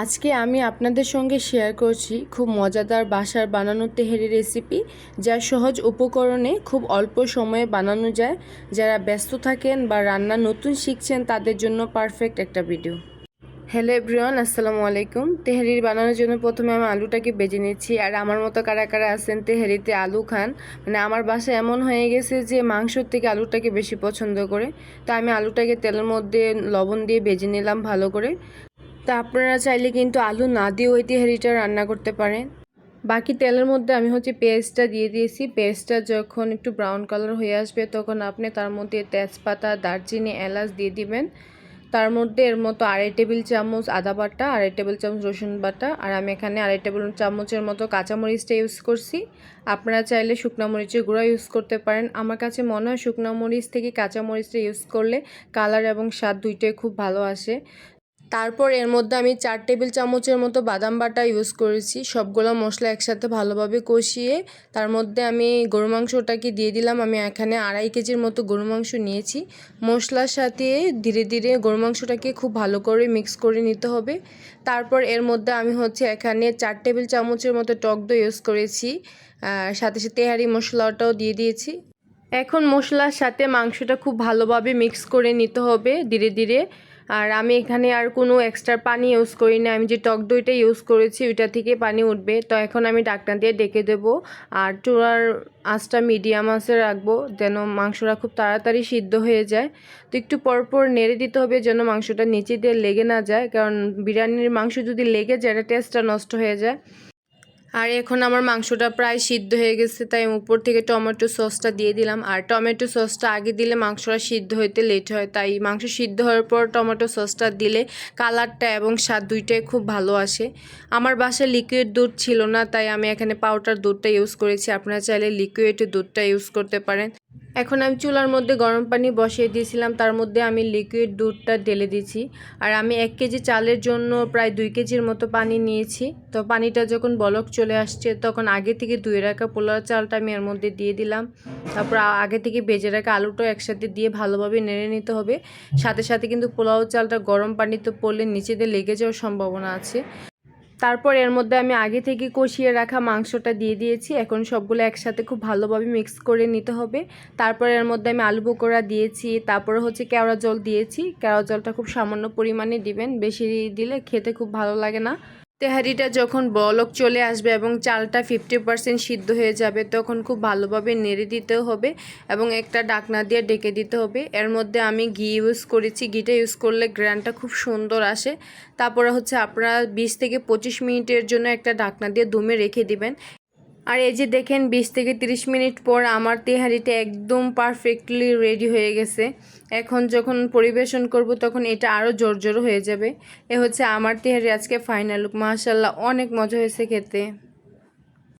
আজকে আমি আপনাদের সঙ্গে শেয়ার করছি খুব মজাদার বাসার বানানো তেহেরি রেসিপি যা সহজ উপকরণে খুব অল্প সময়ে বানানো যায়। যারা ব্যস্ত থাকেন বা রান্না নতুন শিখছেন, তাদের জন্য পারফেক্ট একটা ভিডিও হ্যালো এভরিওয়ান আসসালামু আলাইকুম। তেহারির বানানোর জন্য প্রথমে আমি আলুটাকে বেজে নিচ্ছি, আর আমার মতো কারা কারা আছেন তেহারিতে আলু খান। মানে আমার বাসায় এমন হয়ে গেছে যে মাংসর থেকে আলুটাকে বেশি পছন্দ করে। তো আমি আলুটাকে তেলের মধ্যে লবণ দিয়ে বেজে নিলাম ভালো করে। তা আপনারা চাইলে কিন্তু আলু না দিয়ে ওই তেহারিটা রান্না করতে পারেন। বাকি তেলের মধ্যে আমি হচ্ছে পেঁয়াজটা দিয়ে দিয়েছি। পেঁয়াজটা যখন একটু ব্রাউন কালার হয়ে আসবে তখন আপনি তার মধ্যে তেজপাতা, দারচিনি, এলাচ দিয়ে দিবেন। তার মধ্যে এর মতো আড়াই টেবিল চামচ আদা বাটা, আড়াই টেবিল চামচ রসুন বাটা আর আমি এখানে আড়াই টেবিল চামচের মতো কাঁচামরিচটা ইউজ করছি। আপনারা চাইলে শুকনো মরিচের গুঁড়া ইউজ করতে পারেন। আমার কাছে মনে হয় শুকনো মরিচ থেকে কাঁচামরিচটা ইউজ করলে কালার এবং স্বাদ দুইটাই খুব ভালো আসে। তারপর এর মধ্যে আমি চার টেবিল চামচের মতো বাদাম বাটা ইউজ করেছি। সবগুলো মশলা একসাথে ভালোভাবে কষিয়ে তার মধ্যে আমি গরু মাংসটাকে দিয়ে দিলাম। আমি এখানে আড়াই কেজির মতো গরু মাংস নিয়েছি। মশলার সাথে ধীরে ধীরে গরু মাংসটাকে খুব ভালো করে মিক্স করে নিতে হবে। তারপর এর মধ্যে আমি হচ্ছে এখানে চার টেবিল চামচের মতো টক দই ইউজ করেছি। সাথে সাথে তেহারি মশলাটাও দিয়ে দিয়েছি। এখন মশলার সাথে মাংসটা খুব ভালোভাবে মিক্স করে নিতে হবে। ধীরে ধীরে আর আমি এখানে আর কোনো এক্সট্রা পানি ইউজ করি না। আমি যে টক দইটা ইউজ করেছি, ওইটা থেকে পানি উঠবে। তো এখন আমি ডাকনা দিয়ে ডেকে দেবো। আর চূড়ার আঁচটা মিডিয়াম আঁচে রাখব, যেন মাংসটা খুব তাড়াতাড়ি সিদ্ধ হয়ে যায়। তো একটু পরপর নেড়ে দিতে হবে, যেন মাংসটা নিচে দিয়ে লেগে না যায়। কারণ বিরিয়ানির মাংস যদি লেগে যায়, এটা টেস্টটা নষ্ট হয়ে যায়। আর এখন আমার মাংসটা প্রায় সিদ্ধ হয়ে গেছে, তাই উপর থেকে টমেটো সসটা দিয়ে দিলাম। আর টমেটো সসটা আগে দিলে মাংসটা সিদ্ধ হইতে লেট হয়, তাই মাংস সিদ্ধ হওয়ার পর টমেটো সসটা দিলে কালারটা এবং স্বাদ দুইটাই খুব ভালো আসে। আমার বাসায় লিকুইড দুধ ছিল না, তাই আমি এখানে পাউডার দুধটা ইউজ করেছি। আপনারা চাইলে লিকুইড দুধটা ইউজ করতে পারেন। এখন আমি চুলার মধ্যে গরম পানি বসিয়ে দিয়েছিলাম, তার মধ্যে আমি লিকুইড দুধটা ঢেলে দিয়েছি। আর আমি এক কেজি চালের জন্য প্রায় দুই কেজির মতো পানি নিয়েছি। তো পানিটা যখন বলক চলে আসছে, তখন আগে থেকে ধুয়ে রাখা পোলাও চালটা আমি এর মধ্যে দিয়ে দিলাম। তারপর আগে থেকে ভেজে রাখা আলুটাও একসাথে দিয়ে ভালোভাবে নেড়ে নিতে হবে। সাথে সাথে কিন্তু পোলাও চালটা গরম পানিতে পড়লে নিচে দিয়ে লেগে যাওয়ার সম্ভাবনা আছে। তারপর এর মধ্যে আমি আগে থেকে কষিয়ে রাখা মাংসটা দিয়ে দিয়েছি। এখন সবগুলো একসাথে খুব ভালোভাবে মিক্স করে নিতে হবে। তারপর এর মধ্যে আমি আলু বোকরা দিয়েছি, তারপরে হচ্ছে কেওড়া জল দিয়েছি। কেওড়া জলটা খুব সামান্য পরিমাণে দিবেন, বেশি দিলে খেতে খুব ভালো লাগে না। তেহারিটা যখন বলক চলে আসবে এবং চালটা ফিফটি পার্সেন্ট সিদ্ধ হয়ে যাবে, তখন খুব ভালোভাবে নেড়ে দিতে হবে এবং একটা ডাকনা দিয়ে ডেকে দিতে হবে। এর মধ্যে আমি ঘি ইউজ করেছি। ঘিটা ইউজ করলে গ্র্যান্ডটা খুব সুন্দর আসে। তারপরে হচ্ছে আপনারা বিশ থেকে পঁচিশ মিনিটের জন্য একটা ডাকনা দিয়ে দমে রেখে দিবেন। আর এই যে দেখেন, বিশ থেকে তিরিশ মিনিট পর আমার তেহারিটা একদম পারফেক্টলি রেডি হয়ে গেছে। এখন যখন পরিবেশন করব, তখন এটা আরও জোর হয়ে যাবে। এ হচ্ছে আমার তেহারি আজকে ফাইনাল লুক মাশাল্লাহ অনেক মজা হয়েছে খেতে।